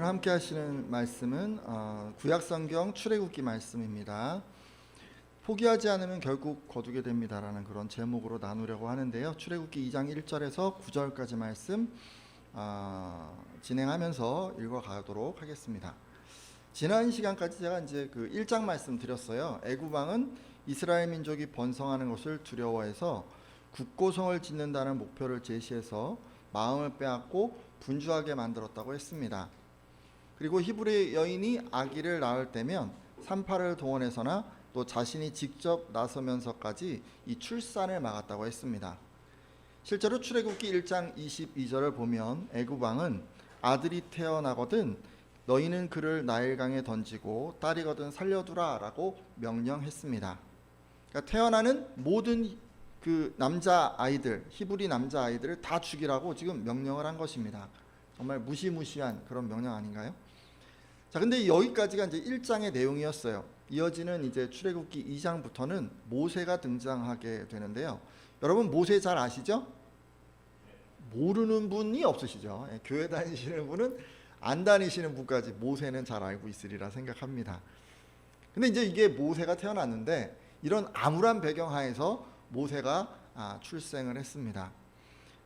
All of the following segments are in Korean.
오늘 함께 하시는 말씀은 어, 구약성경 출애굽기 말씀입니다. 포기하지 않으면 결국 거두게 됩니다라는 그런 제목으로 나누려고 하는데요. 출애굽기 2장 1절에서 9절까지 말씀 어, 진행하면서 읽어가도록 하겠습니다. 지난 시간까지 제가 이제 그 1장 말씀 드렸어요. 애굽왕은 이스라엘 민족이 번성하는 것을 두려워해서 국고성을 짓는다는 목표를 제시해서 마음을 빼앗고 분주하게 만들었다고 했습니다. 그리고 히브리 여인이 아기를 낳을 때면 산파를 동원해서나 또 자신이 직접 나서면서까지 이 출산을 막았다고 했습니다. 실제로 출애굽기 1장 22절을 보면 애굽 왕은 아들이 태어나거든 너희는 그를 나일강에 던지고 딸이거든 살려두라라고 명령했습니다. 그러니까 태어나는 모든 그 남자 아이들 히브리 남자 아이들을 다 죽이라고 지금 명령을 한 것입니다. 정말 무시무시한 그런 명령 아닌가요? 자, 근데 여기까지가 이제 1장의 내용이었어요. 이어지는 이제 출애굽기 2장부터는 모세가 등장하게 되는데요. 여러분 모세 잘 아시죠? 모르는 분이 없으시죠? 예, 교회 다니시는 분은 안 다니시는 분까지 모세는 잘 알고 있으리라 생각합니다. 근데 이제 이게 모세가 태어났는데 이런 암울한 배경 하에서 모세가 아, 출생을 했습니다.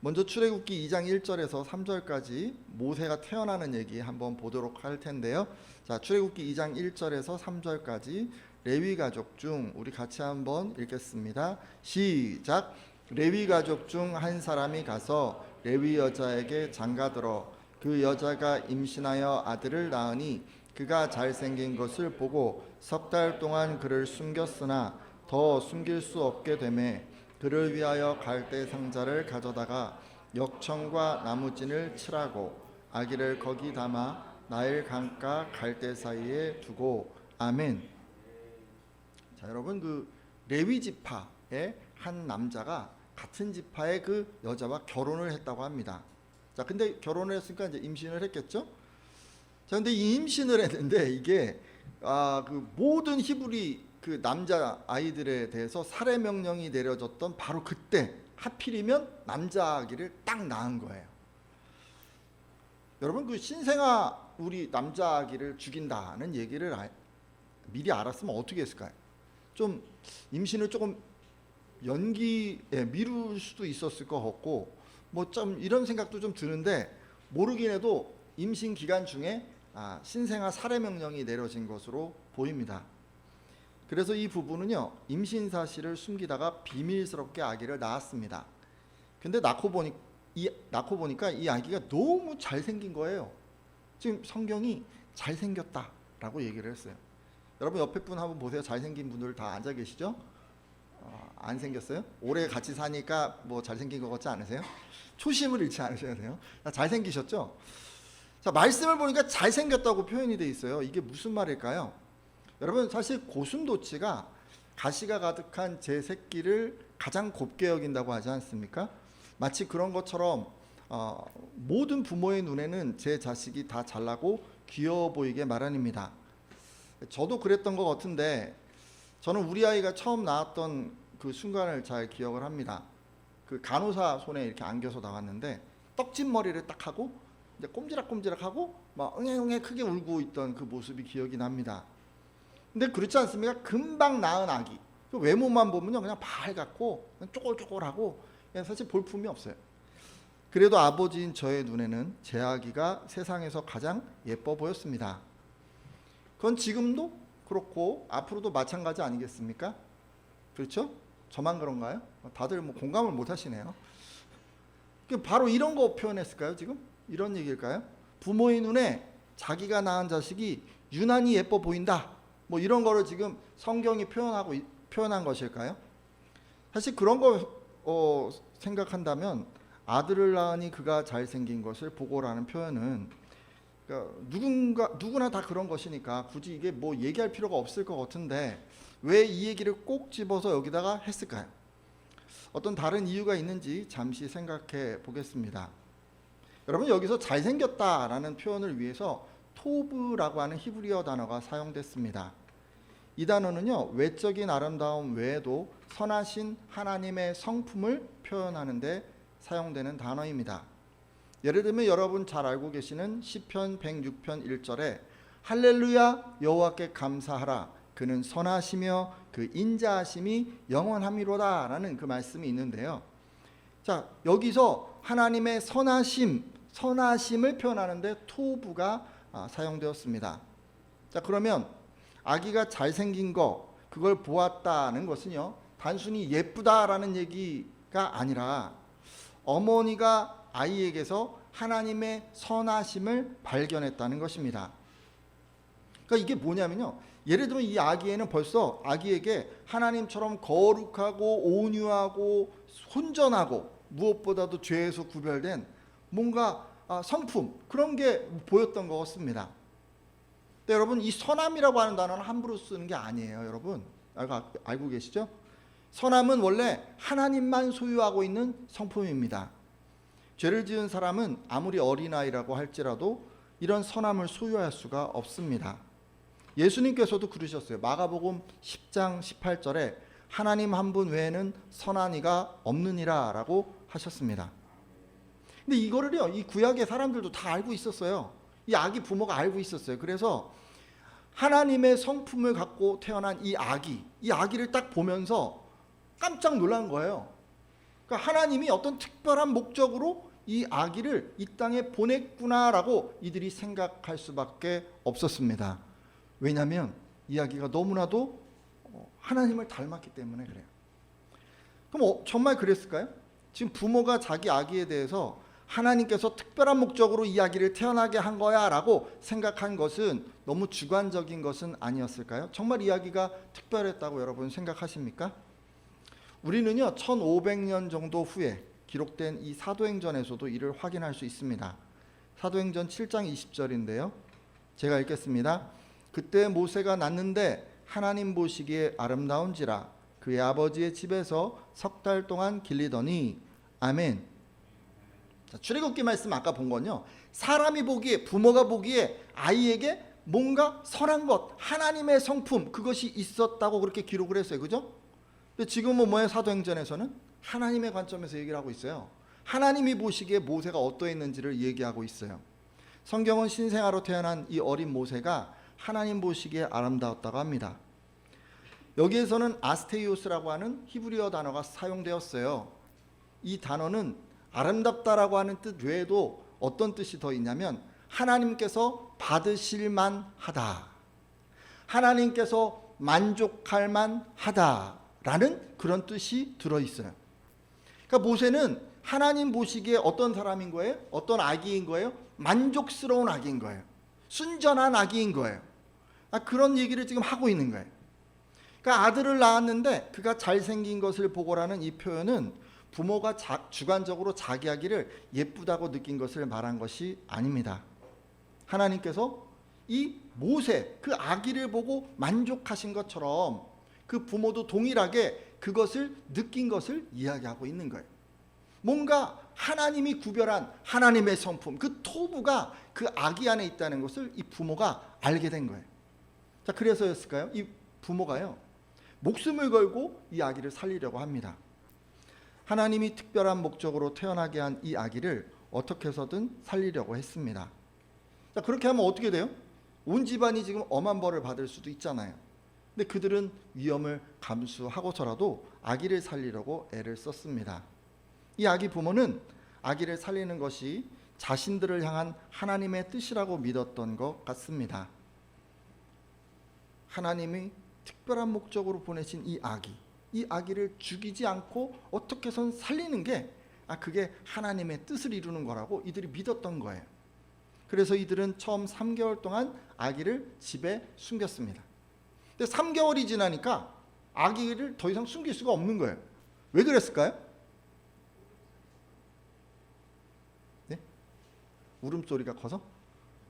먼저 출애굽기 2장 1절에서 3절까지 모세가 태어나는 얘기 한번 보도록 할 텐데요. 자, 출애굽기 2장 1절에서 3절까지 레위 가족 중 우리 같이 한번 읽겠습니다. 시작. 레위 가족 중 한 사람이 가서 레위 여자에게 장가들어 그 여자가 임신하여 아들을 낳으니 그가 잘생긴 것을 보고 석 달 동안 그를 숨겼으나 더 숨길 수 없게 되매 그를 위하여 갈대 상자를 가져다가 역청과 나무진을 칠하고 아기를 거기 담아 나일 강가 갈대 사이에 두고 아멘. 자 여러분 그 레위 지파의 한 남자가 같은 지파의 그 여자와 결혼을 했다고 합니다. 자 근데 결혼을 했으니까 이제 임신을 했겠죠? 자 근데 이 임신을 했는데 이게 아 그 모든 히브리 그 남자 아이들에 대해서 살해 명령이 내려졌던 바로 그때 하필이면 남자 아기를 딱 낳은 거예요. 여러분 그 신생아 우리 남자 아기를 죽인다는 얘기를 아- 미리 알았으면 어떻게 했을까요? 좀 임신을 조금 연기에 미룰 수도 있었을 것 같고 뭐 좀 이런 생각도 좀 드는데 모르긴 해도 임신 기간 중에 아, 신생아 살해 명령이 내려진 것으로 보입니다. 그래서 이 부부는요 임신 사실을 숨기다가 비밀스럽게 아기를 낳았습니다. 근데 낳고 보니 이 낳고 보니까 이 아기가 너무 잘생긴 거예요. 지금 성경이 잘생겼다라고 얘기를 했어요. 여러분 옆에 분 한번 보세요. 잘생긴 분들 다 앉아 계시죠? 어, 안 생겼어요? 오래 같이 사니까 뭐 잘생긴 것 같지 않으세요? 초심을 잃지 않으셔야 돼요. 다 잘생기셨죠? 자 말씀을 보니까 잘생겼다고 표현이 돼 있어요. 이게 무슨 말일까요? 여러분 사실 고슴도치가 가시가 가득한 제 새끼를 가장 곱게 여긴다고 하지 않습니까? 마치 그런 것처럼 어, 모든 부모의 눈에는 제 자식이 다 잘나고 귀여워 보이게 마련입니다. 저도 그랬던 것 같은데 저는 우리 아이가 처음 나왔던 그 순간을 잘 기억을 합니다. 그 간호사 손에 이렇게 안겨서 나왔는데 떡진 머리를 딱 하고 이제 꼼지락꼼지락하고 막 응애응애 크게 울고 있던 그 모습이 기억이 납니다. 근데 그렇지 않습니까? 금방 낳은 아기. 그 외모만 보면요, 그냥 밝았고 그냥 쪼글쪼글하고 그냥 사실 볼품이 없어요. 그래도 아버지인 저의 눈에는 제 아기가 세상에서 가장 예뻐 보였습니다. 그건 지금도 그렇고 앞으로도 마찬가지 아니겠습니까? 그렇죠? 저만 그런가요? 다들 뭐 공감을 못 하시네요. 그 바로 이런 거 표현했을까요, 지금? 이런 얘기일까요? 부모의 눈에 자기가 낳은 자식이 유난히 예뻐 보인다. 뭐 이런 거를 지금 성경이 표현하고 이- 표현한 것일까요? 사실 그런 거 어, 생각한다면 아들을 낳으니 그가 잘생긴 것을 보고라는 표현은 그러니까 누군가 누구나 다 그런 것이니까 굳이 이게 뭐 얘기할 필요가 없을 것 같은데 왜 이 얘기를 꼭 집어서 여기다가 했을까요? 어떤 다른 이유가 있는지 잠시 생각해 보겠습니다. 여러분 여기서 잘생겼다라는 표현을 위해서 토브라고 하는 히브리어 단어가 사용됐습니다. 이 단어는요 외적인 아름다움 외에도 선하신 하나님의 성품을 표현하는데 사용되는 단어입니다. 예를 들면 여러분 잘 알고 계시는 시편 106편 1절에 할렐루야 여호와께 감사하라 그는 선하시며 그 인자하심이 영원함이로다라는 그 말씀이 있는데요. 자, 여기서 하나님의 선하심, 선하심을 표현하는데 토부가 아, 사용되었습니다. 자, 그러면 아기가 잘생긴 거 그걸 보았다는 것은요. 단순히 예쁘다라는 얘기가 아니라 어머니가 아이에게서 하나님의 선하심을 발견했다는 것입니다. 그러니까 이게 뭐냐면요. 예를 들면 이 아기에는 벌써 아기에게 하나님처럼 거룩하고 온유하고 순전하고 무엇보다도 죄에서 구별된 뭔가 아, 성품 그런 게 보였던 것 같습니다. 근데 여러분 이 선함이라고 하는 단어는 함부로 쓰는 게 아니에요, 여러분. 알고 계시죠? 선함은 원래 하나님만 소유하고 있는 성품입니다. 죄를 지은 사람은 아무리 어린아이라고 할지라도 이런 선함을 소유할 수가 없습니다. 예수님께서도 그러셨어요. 마가복음 10장 18절에 하나님 한 분 외에는 선한 이가 없느니라라고 하셨습니다. 근데 이거를요. 이 구약의 사람들도 다 알고 있었어요. 이 아기 부모가 알고 있었어요. 그래서 하나님의 성품을 갖고 태어난 이 아기, 이 아기를 딱 보면서 깜짝 놀란 거예요. 그러니까 하나님이 어떤 특별한 목적으로 이 아기를 이 땅에 보냈구나라고 이들이 생각할 수밖에 없었습니다. 왜냐하면 이 아기가 너무나도 어, 하나님을 닮았기 때문에 그래요. 그럼 어, 정말 그랬을까요? 지금 부모가 자기 아기에 대해서 하나님께서 특별한 목적으로 이 아기를 태어나게 한 거야라고 생각한 것은 너무 주관적인 것은 아니었을까요? 정말 이 아기가 특별했다고 여러분 생각하십니까? 우리는요 1500년 정도 후에 기록된 이 사도행전에서도 이를 확인할 수 있습니다. 사도행전 7장 20절인데요. 제가 읽겠습니다. 그때 모세가 낳는데 하나님 보시기에 아름다운지라 그의 아버지의 집에서 석 달 동안 길리더니 아멘. 자, 출애굽기 말씀 아까 본 건요. 사람이 보기에 부모가 보기에 아이에게 뭔가 선한 것, 하나님의 성품 그것이 있었다고 그렇게 기록을 했어요. 그죠? 근데 지금은 뭐예요? 사도행전에서는 하나님의 관점에서 얘기를 하고 있어요. 하나님이 보시기에 모세가 어떠했는지를 얘기하고 있어요. 성경은 신생아로 태어난 이 어린 모세가 하나님 보시기에 아름다웠다고 합니다. 여기에서는 아스테이오스라고 하는 히브리어 단어가 사용되었어요. 이 단어는 아름답다라고 하는 뜻 외에도 어떤 뜻이 더 있냐면 하나님께서 받으실 만 하다. 하나님께서 만족할 만 하다라는 그런 뜻이 들어 있어요. 그러니까 모세는 하나님 보시기에 어떤 사람인 거예요? 어떤 아기인 거예요? 만족스러운 아기인 거예요. 순전한 아기인 거예요. 아, 그런 얘기를 지금 하고 있는 거예요. 그러니까 아들을 낳았는데 그가 잘생긴 것을 보고라는 이 표현은 부모가 자, 주관적으로 자기 아기를 예쁘다고 느낀 것을 말한 것이 아닙니다. 하나님께서 이 모세 그 아기를 보고 만족하신 것처럼 그 부모도 동일하게 그것을 느낀 것을 이야기하고 있는 거예요. 뭔가 하나님이 구별한 하나님의 성품 그 토부가 그 아기 안에 있다는 것을 이 부모가 알게 된 거예요. 자, 그래서였을까요? 이 부모가요. 목숨을 걸고 이 아기를 살리려고 합니다. 하나님이 특별한 목적으로 태어나게 한 이 아기를 어떻게 해서든 살리려고 했습니다. 자, 그렇게 하면 어떻게 돼요? 온 집안이 지금 엄한 벌을 받을 수도 있잖아요. 근데 그들은 위험을 감수하고서라도 아기를 살리려고 애를 썼습니다. 이 아기 부모는 아기를 살리는 것이 자신들을 향한 하나님의 뜻이라고 믿었던 것 같습니다. 하나님이 특별한 목적으로 보내신 이 아기, 이 아기를 죽이지 않고 어떻게선 살리는 게 아, 그게 하나님의 뜻을 이루는 거라고 이들이 믿었던 거예요. 그래서 이들은 처음 3개월 동안 아기를 집에 숨겼습니다. 근데 3개월이 지나니까 아기를 더 이상 숨길 수가 없는 거예요. 왜 그랬을까요? 네? 울음소리가 커서?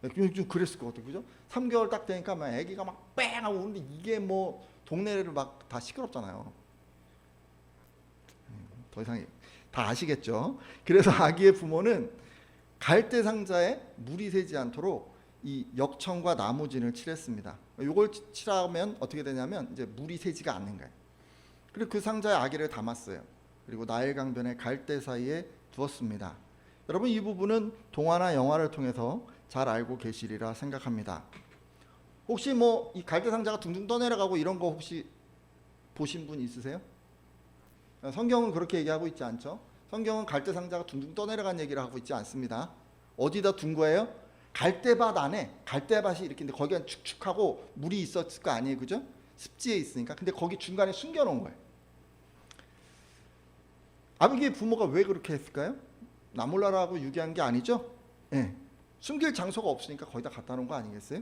네, 좀 그랬을 것 같아요. 그죠? 3개월 딱 되니까 막 아기가 막 뺑 하고 우는데 이게 뭐 동네를 막 다 시끄럽잖아요. 음, 더 이상 다 아시겠죠? 그래서 아기의 부모는 갈대 상자에 물이 새지 않도록 이 역청과 나무진을 칠했습니다. 이걸 칠하면 어떻게 되냐면 이제 물이 새지가 않는 거예요. 그리고 그 상자에 아기를 담았어요. 그리고 나일 강변의 갈대 사이에 두었습니다. 여러분 이 부분은 동화나 영화를 통해서 잘 알고 계시리라 생각합니다. 혹시 뭐 이 갈대 상자가 둥둥 떠내려가고 이런 거 혹시 보신 분 있으세요? 성경은 그렇게 얘기하고 있지 않죠. 성경은 갈대 상자가 둥둥 떠내려간 얘기를 하고 있지 않습니다. 어디다 둔 거예요? 갈대밭 안에 갈대밭이 이렇게 있는데 거기가 축축하고 물이 있었을 거 아니에요, 그죠? 습지에 있으니까. 근데 거기 중간에 숨겨놓은 거예요. 아비게의 부모가 왜 그렇게 했을까요? 나몰라라고 유기한 게 아니죠? 예. 숨길 장소가 없으니까 거기다 갖다 놓은 거 아니겠어요?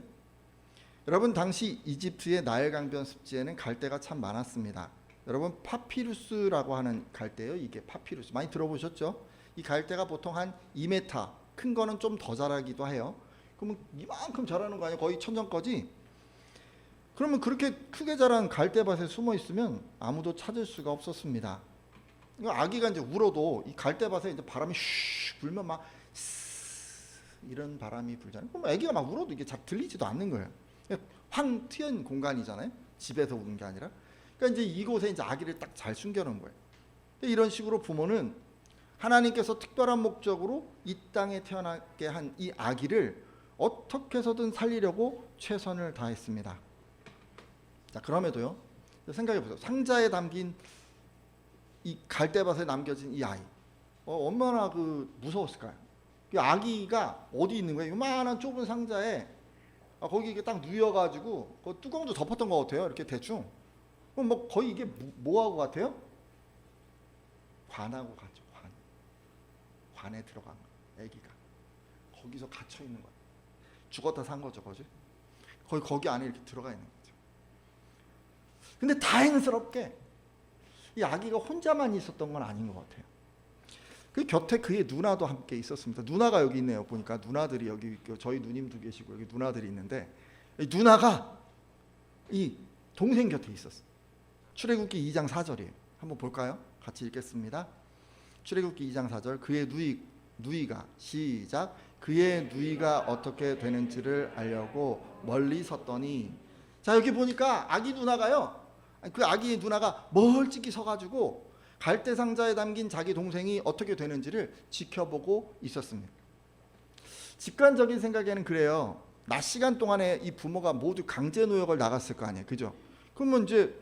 여러분 당시 이집트의 나일 강변 습지에는 갈대가 참 많았습니다. 여러분 파피루스라고 하는 갈대요. 이게 파피루스 많이 들어보셨죠? 이 갈대가 보통 한 2m 큰 거는 좀 더 자라기도 해요. 그러면 이만큼 자라는 거 아니에요? 거의 천정거지. 그러면 그렇게 크게 자란 갈대밭에 숨어 있으면 아무도 찾을 수가 없었습니다. 아기가 이제 울어도 이 갈대밭에 이제 바람이 슉 불면 막 이런 바람이 불잖아요. 그럼 아기가 막 울어도 이게 잘 들리지도 않는 거예요. 황 트인 공간이잖아요. 집에서 우는 게 아니라. 그러니까 이제 이곳에 이제 아기를 딱 잘 숨겨놓은 거예요. 이런 식으로 부모는 하나님께서 특별한 목적으로 이 땅에 태어나게 한 이 아기를 어떻게 해서든 살리려고 최선을 다했습니다. 자 그럼에도요. 생각해 보세요. 상자에 담긴 이 갈대밭에 남겨진 이 아이 어, 얼마나 그 무서웠을까요? 이 아기가 어디 있는 거예요? 요만한 좁은 상자에 아, 거기 이게 딱 누여가지고 그 뚜껑도 덮었던 것 같아요. 이렇게 대충. 그럼 뭐 거의 이게 뭐- 뭐하고 같아요? 관하고 같죠. 관. 관에 들어간 거. 아기가 거기서 갇혀 있는 거야. 죽었다 산 거죠, 거지? 거의 거기 안에 이렇게 들어가 있는 거죠. 근데 다행스럽게 이 아기가 혼자만 있었던 건 아닌 것 같아요. 그 곁에 그의 누나도 함께 있었습니다. 누나가 여기 있네요. 보니까 누나들이 여기 있고 저희 누님도 계시고 여기 누나들이 있는데 이 누나가 이 동생 곁에 있었어. 출애굽기 2장 4절이에요. 한번 볼까요? 같이 읽겠습니다. 출애굽기 2장 4절 그의 누이 누이가 시작 그의 누이가 어떻게 되는지를 알려고 멀리 섰더니 자 여기 보니까 아기 누나가요. 그 아기 누나가 멀찍이 서가지고 갈대 상자에 담긴 자기 동생이 어떻게 되는지를 지켜보고 있었습니다. 직관적인 생각에는 그래요. 낮 시간 동안에 이 부모가 모두 강제 노역을 나갔을 거 아니에요, 그죠? 그러면 이제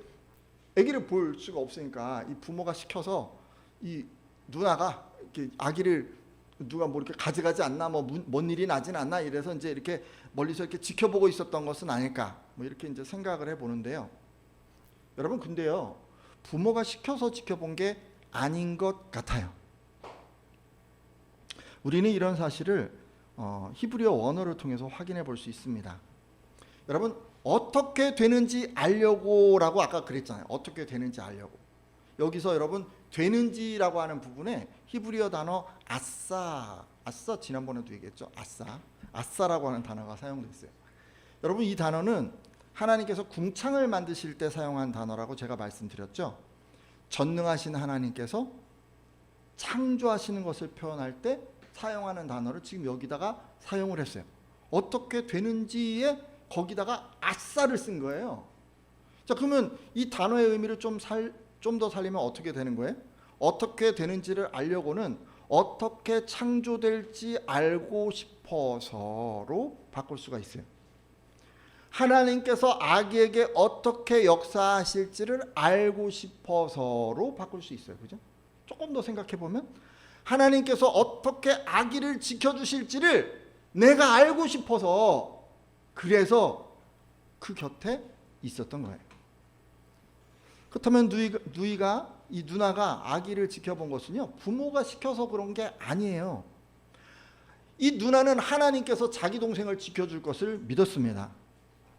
아기를 볼 수가 없으니까 이 부모가 시켜서 이 누나가 이렇게 아기를 누가 뭐 이렇게 가져가지 않나 뭐뭔 일이 나진 않나 이래서 이제 이렇게 멀리서 이렇게 지켜보고 있었던 것은 아닐까 뭐 이렇게 이제 생각을 해 보는데요. 여러분 근데요 부모가 시켜서 지켜본 게 아닌 것 같아요. 우리는 이런 사실을 어, 히브리어 원어를 통해서 확인해 볼 수 있습니다. 여러분 어떻게 되는지 알려고라고 아까 그랬잖아요. 어떻게 되는지 알려고. 여기서 여러분 되는지라고 하는 부분에 히브리어 단어 아싸, 아싸 지난번에도 얘기했죠. 아싸, 아싸라고 하는 단어가 사용됐어요. 여러분 이 단어는 하나님께서 궁창을 만드실 때 사용한 단어라고 제가 말씀드렸죠. 전능하신 하나님께서 창조하시는 것을 표현할 때 사용하는 단어를 지금 여기다가 사용을 했어요. 어떻게 되는지에 거기다가 아싸를 쓴 거예요. 자, 그러면 이 단어의 의미를 좀 살, 좀 더 살리면 어떻게 되는 거예요? 어떻게 되는지를 알려고는 어떻게 창조될지 알고 싶어서로 바꿀 수가 있어요. 하나님께서 아기에게 어떻게 역사하실지를 알고 싶어서로 바꿀 수 있어요. 그죠? 조금 더 생각해 보면 하나님께서 어떻게 아기를 지켜 주실지를 내가 알고 싶어서 그래서 그 곁에 있었던 거예요. 그렇다면 누이가, 누이가 이 누나가 아기를 지켜본 것은요 부모가 시켜서 그런 게 아니에요. 이 누나는 하나님께서 자기 동생을 지켜줄 것을 믿었습니다.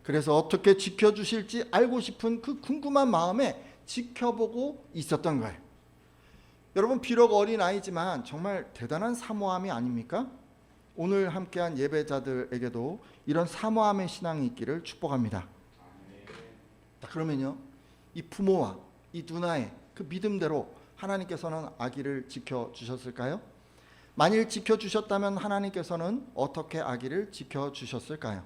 그래서 어떻게 지켜주실지 알고 싶은 그 궁금한 마음에 지켜보고 있었던 거예요. 여러분 비록 어린 아이지만 정말 대단한 사모함이 아닙니까? 오늘 함께한 예배자들에게도 이런 사모함의 신앙이 있기를 축복합니다. 자, 그러면요, 이 부모와 이 누나의 그 믿음대로 하나님께서는 아기를 지켜 주셨을까요? 만일 지켜 주셨다면 하나님께서는 어떻게 아기를 지켜 주셨을까요?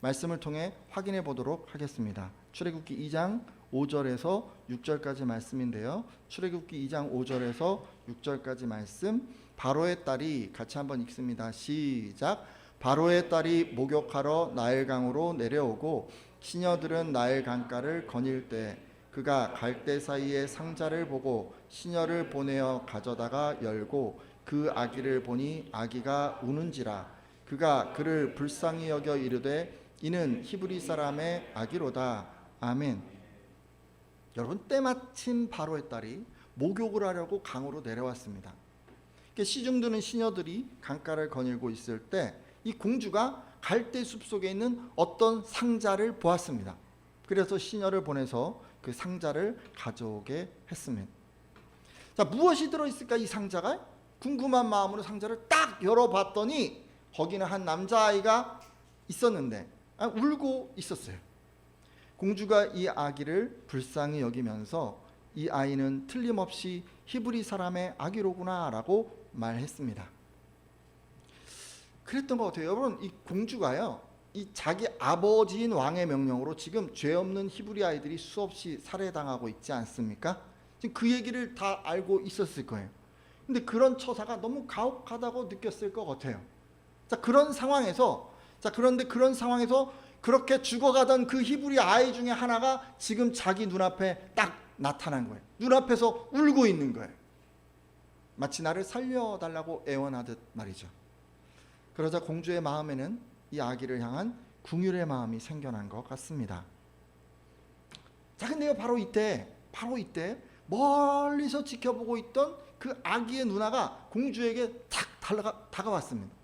말씀을 통해 확인해 보도록 하겠습니다. 출애굽기 2장 5절에서 6절까지 말씀인데요. 출애굽기 2장 5절에서 6절까지 말씀. 바로의 딸이 같이 한번 읽습니다. 시작. 바로의 딸이 목욕하러 나일강으로 내려오고 시녀들은 나일 강가를 거닐 때 그가 갈대 사이에 상자를 보고 시녀를 보내어 가져다가 열고 그 아기를 보니 아기가 우는지라 그가 그를 불쌍히 여겨 이르되 이는 히브리 사람의 아기로다 아멘 여러분 때마침 바로의 딸이 목욕을 하려고 강으로 내려왔습니다 시중드는 시녀들이 강가를 거닐고 있을 때 이 공주가 갈대 숲 속에 있는 어떤 상자를 보았습니다. 그래서 시녀를 보내서 그 상자를 가져오게 했습니다. 자 무엇이 들어있을까 이 상자가? 궁금한 마음으로 상자를 딱 열어봤더니 거기는 한 남자아이가 있었는데 아, 울고 있었어요. 공주가 이 아기를 불쌍히 여기면서 이 아이는 틀림없이 히브리 사람의 아기로구나라고 말했습니다. 그랬던 것 같아요. 여러분 이 공주가요. 이 자기 아버지인 왕의 명령으로 지금 죄 없는 히브리 아이들이 수없이 살해당하고 있지 않습니까? 지금 그 얘기를 다 알고 있었을 거예요. 근데 그런 처사가 너무 가혹하다고 느꼈을 것 같아요. 자, 그런 상황에서 자, 그런데 그런 상황에서 그렇게 죽어가던 그 히브리 아이 중에 하나가 지금 자기 눈앞에 딱 나타난 거예요. 눈앞에서 울고 있는 거예요. 마치 나를 살려달라고 애원하듯 말이죠. 그러자 공주의 마음에는 이 아기를 향한 궁율의 마음이 생겨난 것 같습니다. 자, 근데요, 바로 이때, 바로 이때 멀리서 지켜보고 있던 그 아기의 누나가 공주에게 탁 달라가, 다가왔습니다.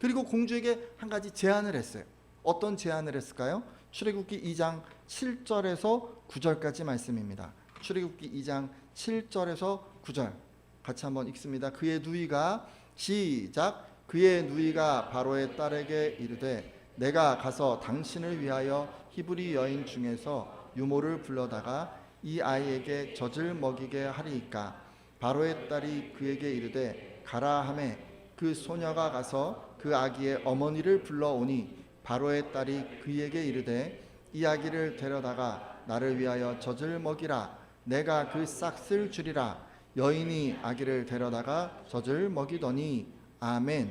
그리고 공주에게 한 가지 제안을 했어요. 어떤 제안을 했을까요? 출애굽기 2장 7절에서 9절까지 말씀입니다. 출애굽기 2장 7절에서 9절 같이 한번 읽습니다. 그의 누이가 시작. 그의 누이가 바로의 딸에게 이르되 내가 가서 당신을 위하여 히브리 여인 중에서 유모를 불러다가 이 아이에게 젖을 먹이게 하리이까? 바로의 딸이 그에게 이르되 가라 하매 그 소녀가 가서 그 아기의 어머니를 불러오니 바로의 딸이 그에게 이르되 이 아기를 데려다가 나를 위하여 젖을 먹이라. 내가 그 싹쓸 주리라 여인이 아기를 데려다가 젖을 먹이더니 아멘.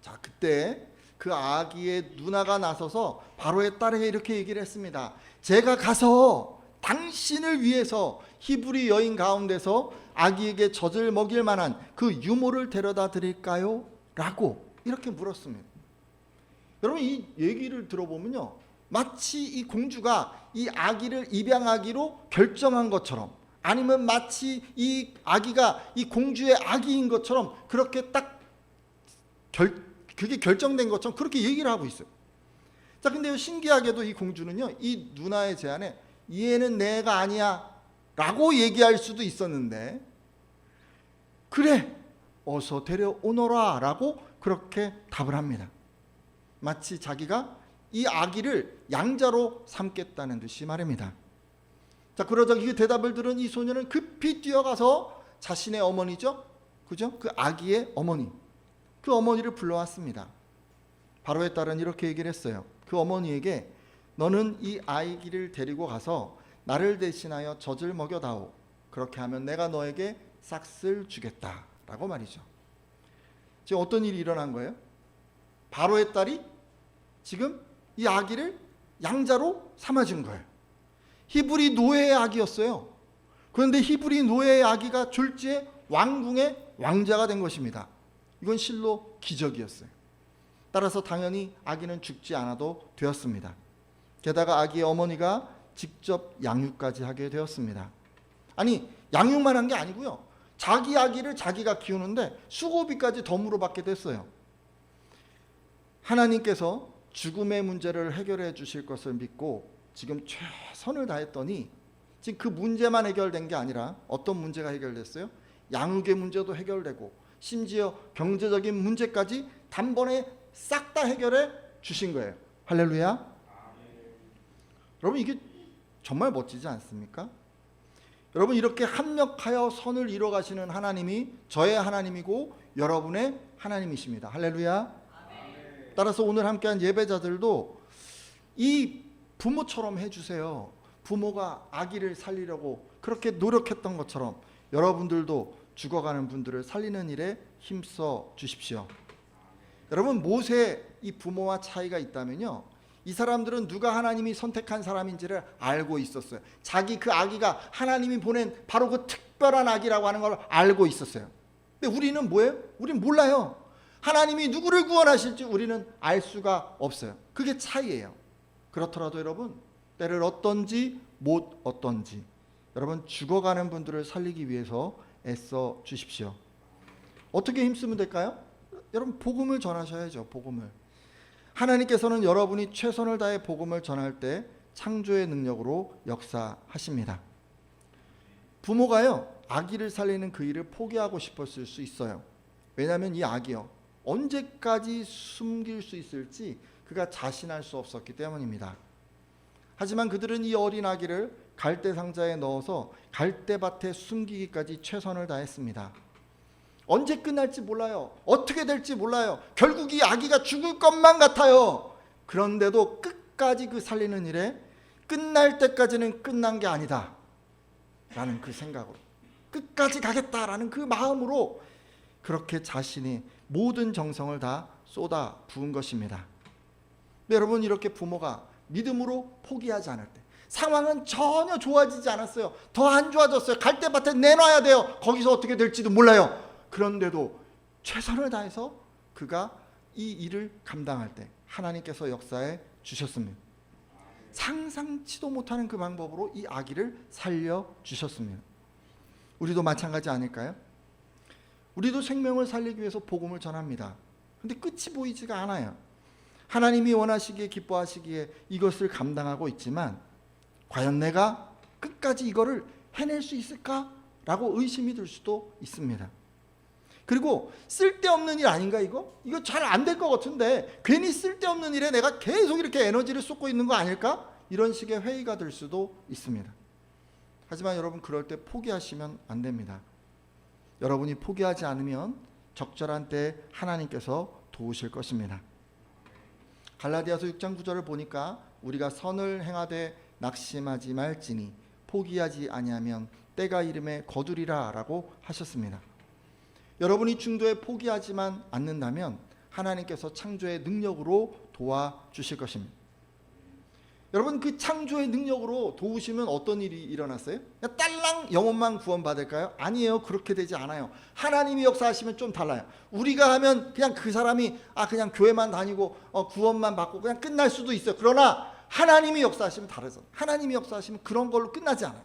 자, 그때 그 아기의 누나가 나서서 바로의 딸에게 이렇게 얘기를 했습니다. 제가 가서 당신을 위해서 히브리 여인 가운데서 아기에게 젖을 먹일 만한 그 유모를 데려다 드릴까요? 라고 이렇게 물었습니다. 여러분 이 얘기를 들어보면요. 마치 이 공주가 이 아기를 입양하기로 결정한 것처럼 아니면 마치 이 아기가 이 공주의 아기인 것처럼 그렇게 딱 결, 그게 결정된 것처럼 그렇게 얘기를 하고 있어요. 자, 근데요, 신기하게도 이 공주는요, 이 누나의 제안에 얘는 내가 아니야 라고 얘기할 수도 있었는데, 그래, 어서 데려오너라 라고 그렇게 답을 합니다. 마치 자기가 이 아기를 양자로 삼겠다는 듯이 말입니다. 자, 그러자 이 대답을 들은 이 소녀는 급히 뛰어가서 자신의 어머니죠? 그죠? 그 아기의 어머니. 그 어머니를 불러왔습니다. 바로의 딸은 이렇게 얘기를 했어요. 그 어머니에게 너는 이 아이기를 데리고 가서 나를 대신하여 젖을 먹여다오. 그렇게 하면 내가 너에게 싹쓸 주겠다. 라고 말이죠. 지금 어떤 일이 일어난 거예요? 바로의 딸이 지금 이 아기를 양자로 삼아준 거예요. 히브리 노예의 아기였어요. 그런데 히브리 노예의 아기가 졸지에 왕궁의 왕자가 된 것입니다. 이건 실로 기적이었어요. 따라서 당연히 아기는 죽지 않아도 되었습니다. 게다가 아기의 어머니가 직접 양육까지 하게 되었습니다. 아니, 양육만 한 게 아니고요. 자기 아기를 자기가 키우는데 수고비까지 덤으로 받게 됐어요. 하나님께서 죽음의 문제를 해결해 주실 것을 믿고 지금 최선을 다했더니 지금 그 문제만 해결된 게 아니라 어떤 문제가 해결됐어요? 양육의 문제도 해결되고 심지어 경제적인 문제까지 단번에 싹 다 해결해 주신 거예요. 할렐루야. 여러분 이게 정말 멋지지 않습니까? 여러분 이렇게 합력하여 선을 이뤄 가시는 하나님이 저의 하나님이고 여러분의 하나님이십니다. 할렐루야. 따라서 오늘 함께한 예배자들도 이 부모처럼 해 주세요. 부모가 아기를 살리려고 그렇게 노력했던 것처럼 여러분들도 죽어가는 분들을 살리는 일에 힘써 주십시오. 여러분 모세 이 부모와 차이가 있다면요. 이 사람들은 누가 하나님이 선택한 사람인지를 알고 있었어요. 자기 그 아기가 하나님이 보낸 바로 그 특별한 아기라고 하는 걸 알고 있었어요. 근데 우리는 뭐예요? 우리는 몰라요. 하나님이 누구를 구원하실지 우리는 알 수가 없어요. 그게 차이예요. 그렇더라도 여러분 때를 어떤지 못 어떤지 여러분 죽어가는 분들을 살리기 위해서 애써 주십시오. 어떻게 힘쓰면 될까요? 여러분 복음을 전하셔야죠. 복음을. 하나님께서는 여러분이 최선을 다해 복음을 전할 때 창조의 능력으로 역사하십니다. 부모가요 아기를 살리는 그 일을 포기하고 싶었을 수 있어요. 왜냐하면 이 아기요 언제까지 숨길 수 있을지 그가 자신할 수 없었기 때문입니다. 하지만 그들은 이 어린 아기를 갈대 상자에 넣어서 갈대밭에 숨기기까지 최선을 다했습니다. 언제 끝날지 몰라요. 어떻게 될지 몰라요. 결국 이 아기가 죽을 것만 같아요. 그런데도 끝까지 그 살리는 일에 끝날 때까지는 끝난 게 아니다. 라는 그 생각으로 끝까지 가겠다라는 그 마음으로 그렇게 자신이 모든 정성을 다 쏟아 부은 것입니다. 근데 여러분 이렇게 부모가 믿음으로 포기하지 않을 때 상황은 전혀 좋아지지 않았어요. 더 안 좋아졌어요. 갈대밭에 내놔야 돼요. 거기서 어떻게 될지도 몰라요. 그런데도 최선을 다해서 그가 이 일을 감당할 때 하나님께서 역사해 주셨습니다. 상상치도 못하는 그 방법으로 이 아기를 살려 주셨습니다. 우리도 마찬가지 아닐까요? 우리도 생명을 살리기 위해서 복음을 전합니다. 근데 끝이 보이지가 않아요. 하나님이 원하시기에 기뻐하시기에 이것을 감당하고 있지만 과연 내가 끝까지 이거를 해낼 수 있을까라고 의심이 들 수도 있습니다. 그리고 쓸데없는 일 아닌가 이거? 이거 잘 안 될 것 같은데 괜히 쓸데없는 일에 내가 계속 이렇게 에너지를 쏟고 있는 거 아닐까? 이런 식의 회의가 들 수도 있습니다. 하지만 여러분 그럴 때 포기하시면 안 됩니다. 여러분이 포기하지 않으면 적절한 때 하나님께서 도우실 것입니다. 갈라디아서 6장 9절을 보니까 우리가 선을 행하되 낙심하지 말지니 포기하지 아니하면 때가 이름에 거두리라라고 하셨습니다. 여러분이 중도에 포기하지만 않는다면 하나님께서 창조의 능력으로 도와 주실 것입니다. 여러분 그 창조의 능력으로 도우시면 어떤 일이 일어났어요? 딸랑 영혼만 구원받을까요? 아니에요. 그렇게 되지 않아요. 하나님이 역사하시면 좀 달라요. 우리가 하면 그냥 그 사람이 아 그냥 교회만 다니고 어, 구원만 받고 그냥 끝날 수도 있어요. 그러나 하나님이 역사하시면 다르죠. 하나님이 역사하시면 그런 걸로 끝나지 않아요.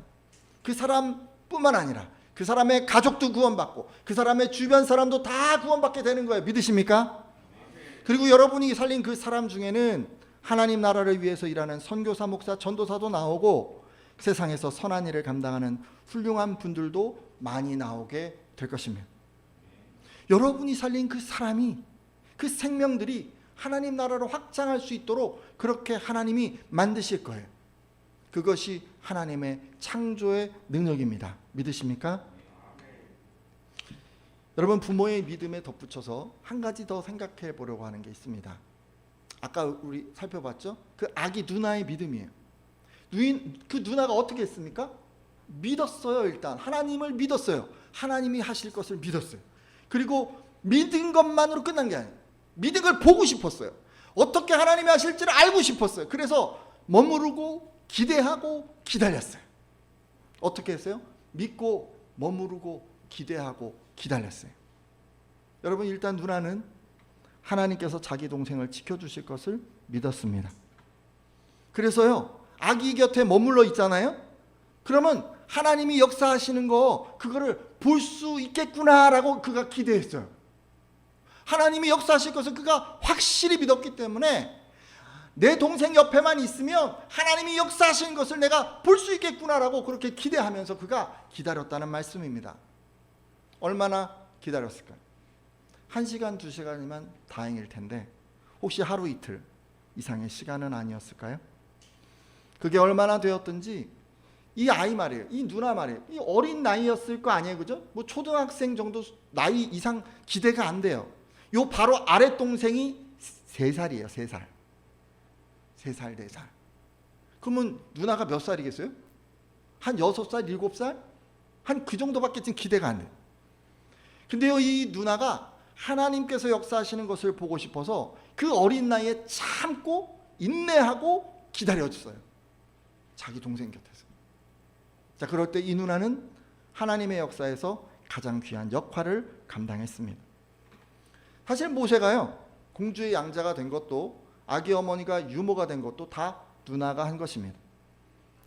그 사람뿐만 아니라 그 사람의 가족도 구원받고 그 사람의 주변 사람도 다 구원받게 되는 거예요. 믿으십니까? 그리고 여러분이 살린 그 사람 중에는 하나님 나라를 위해서 일하는 선교사, 목사, 전도사도 나오고 세상에서 선한 일을 감당하는 훌륭한 분들도 많이 나오게 될 것입니다. 여러분이 살린 그 사람이 그 생명들이 하나님 나라로 확장할 수 있도록 그렇게 하나님이 만드실 거예요. 그것이 하나님의 창조의 능력입니다. 믿으십니까? 여러분 부모의 믿음에 덧붙여서 한 가지 더 생각해 보려고 하는 게 있습니다. 아까 우리 살펴봤죠? 그 아기 누나의 믿음이에요. 누인 그 누나가 어떻게 했습니까? 믿었어요, 일단. 하나님을 믿었어요. 하나님이 하실 것을 믿었어요. 그리고 믿은 것만으로 끝난 게 아니에요. 믿은 걸 보고 싶었어요. 어떻게 하나님이 하실지를 알고 싶었어요. 그래서 머무르고 기대하고 기다렸어요. 어떻게 했어요? 믿고 머무르고 기대하고 기다렸어요. 여러분 일단 누나는 하나님께서 자기 동생을 지켜주실 것을 믿었습니다. 그래서요 아기 곁에 머물러 있잖아요. 그러면 하나님이 역사하시는 거 그거를 볼 수 있겠구나라고 그가 기대했어요. 하나님이 역사하실 것을 그가 확실히 믿었기 때문에 내 동생 옆에만 있으면 하나님이 역사하시는 것을 내가 볼 수 있겠구나라고 그렇게 기대하면서 그가 기다렸다는 말씀입니다. 얼마나 기다렸을까요? 한 시간, 두 시간이면 다행일 텐데 혹시 하루 이틀 이상의 시간은 아니었을까요? 그게 얼마나 되었든지 이 아이 말이에요. 이 누나 말이에요. 이 어린 나이였을 거 아니에요. 그죠? 뭐 초등학생 정도 나이 이상 기대가 안 돼요. 요 바로 아래 동생이 세 살이에요. 세 살. 세 살, 네 살. 그러면 누나가 몇 살이겠어요? 한 여섯 살, 일곱 살? 한 그 정도밖에 지금 기대가 안 돼요. 근데요, 이 누나가 하나님께서 역사하시는 것을 보고 싶어서 그 어린 나이에 참고 인내하고 기다려줬어요. 자기 동생 곁에서. 자, 그럴 때 이 누나는 하나님의 역사에서 가장 귀한 역할을 감당했습니다. 사실 모세가요, 공주의 양자가 된 것도 아기 어머니가 유모가 된 것도 다 누나가 한 것입니다.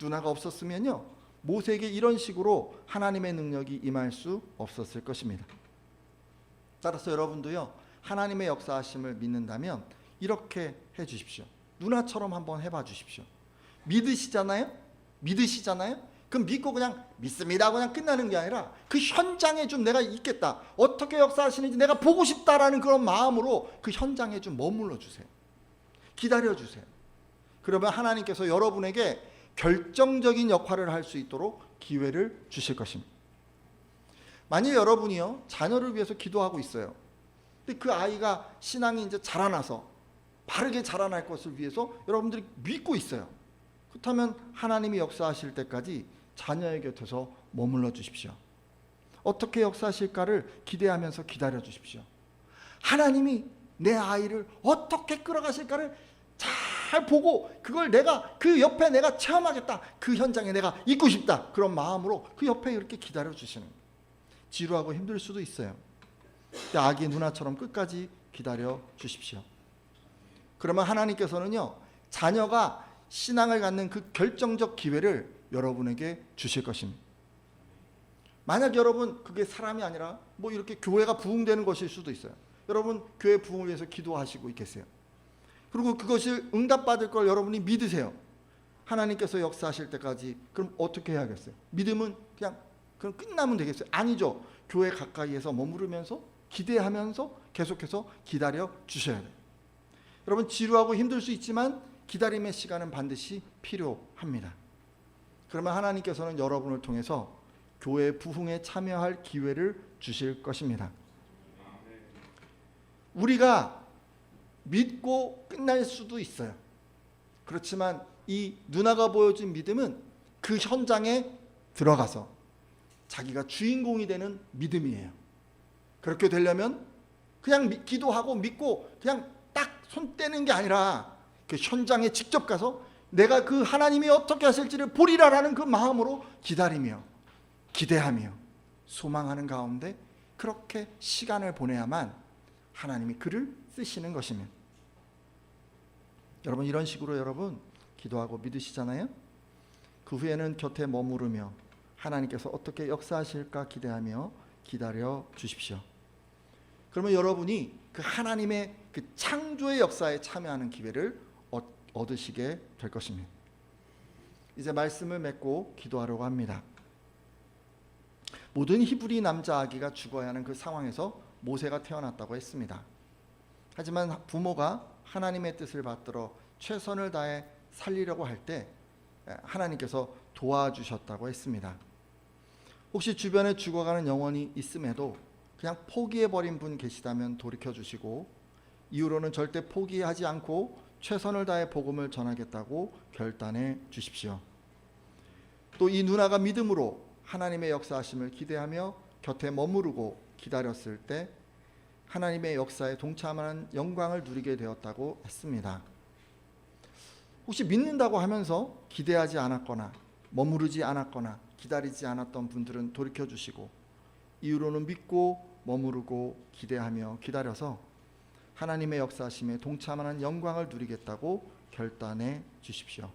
누나가 없었으면요, 모세에게 이런 식으로 하나님의 능력이 임할 수 없었을 것입니다. 따라서 여러분도요, 하나님의 역사하심을 믿는다면 이렇게 해 주십시오. 누나처럼 한번 해봐 주십시오. 믿으시잖아요? 믿으시잖아요? 그럼 믿고 그냥 믿습니다 그냥 끝나는 게 아니라 그 현장에 좀 내가 있겠다. 어떻게 역사하시는지 내가 보고 싶다라는 그런 마음으로 그 현장에 좀 머물러 주세요. 기다려 주세요. 그러면 하나님께서 여러분에게 결정적인 역할을 할 수 있도록 기회를 주실 것입니다. 만일 여러분이요 자녀를 위해서 기도하고 있어요. 근데 그 아이가 신앙이 이제 자라나서 바르게 자라날 것을 위해서 여러분들이 믿고 있어요. 그렇다면 하나님이 역사하실 때까지 자녀의 곁에서 머물러 주십시오. 어떻게 역사하실까를 기대하면서 기다려 주십시오. 하나님이 내 아이를 어떻게 끌어가실까를 잘 보고 그걸 내가 그 옆에 내가 체험하겠다. 그 현장에 내가 있고 싶다. 그런 마음으로 그 옆에 이렇게 기다려 주시는. 지루하고 힘들 수도 있어요. 아기 누나처럼 끝까지 기다려 주십시오. 그러면 하나님께서는요, 자녀가 신앙을 갖는 그 결정적 기회를 여러분에게 주실 것입니다. 만약 여러분 그게 사람이 아니라 뭐 이렇게 교회가 부흥되는 것일 수도 있어요. 여러분 교회 부흥을 위해서 기도하시고 있겠어요. 그리고 그것을 응답받을 걸 여러분이 믿으세요. 하나님께서 역사하실 때까지 그럼 어떻게 해야겠어요? 믿음은 그냥 그럼 끝나면 되겠어요? 아니죠. 교회 가까이에서 머무르면서 기대하면서 계속해서 기다려 주셔야 돼요. 여러분 지루하고 힘들 수 있지만 기다림의 시간은 반드시 필요합니다. 그러면 하나님께서는 여러분을 통해서 교회 부흥에 참여할 기회를 주실 것입니다. 우리가 믿고 끝날 수도 있어요. 그렇지만 이 누나가 보여준 믿음은 그 현장에 들어가서 자기가 주인공이 되는 믿음이에요. 그렇게 되려면 그냥 믿- 기도하고 믿고 그냥 딱 손 떼는 게 아니라 그 현장에 직접 가서 내가 그 하나님이 어떻게 하실지를 보리라라는 그 마음으로 기다리며 기대하며 소망하는 가운데 그렇게 시간을 보내야만 하나님이 그를 쓰시는 것입니다. 여러분 이런 식으로 여러분 기도하고 믿으시잖아요. 그 후에는 곁에 머무르며 하나님께서 어떻게 역사하실까 기대하며 기다려 주십시오. 그러면 여러분이 그 하나님의 그 창조의 역사에 참여하는 기회를 얻- 얻으시게 될 것입니다. 이제 말씀을 맺고 기도하려고 합니다. 모든 히브리 남자 아기가 죽어야 하는 그 상황에서 모세가 태어났다고 했습니다. 하지만 부모가 하나님의 뜻을 받들어 최선을 다해 살리려고 할 때 하나님께서 도와주셨다고 했습니다. 혹시 주변에 죽어가는 영혼이 있음에도 그냥 포기해버린 분 계시다면 돌이켜 주시고 이후로는 절대 포기하지 않고 최선을 다해 복음을 전하겠다고 결단해 주십시오. 또 이 누나가 믿음으로 하나님의 역사하심을 기대하며 곁에 머무르고 기다렸을 때 하나님의 역사에 동참하는 영광을 누리게 되었다고 했습니다. 혹시 믿는다고 하면서 기대하지 않았거나 머무르지 않았거나 기다리지 않았던 분들은 돌이켜 주시고 이후로는 믿고 머무르고 기대하며 기다려서 하나님의 역사하심에 동참하는 영광을 누리겠다고 결단해 주십시오.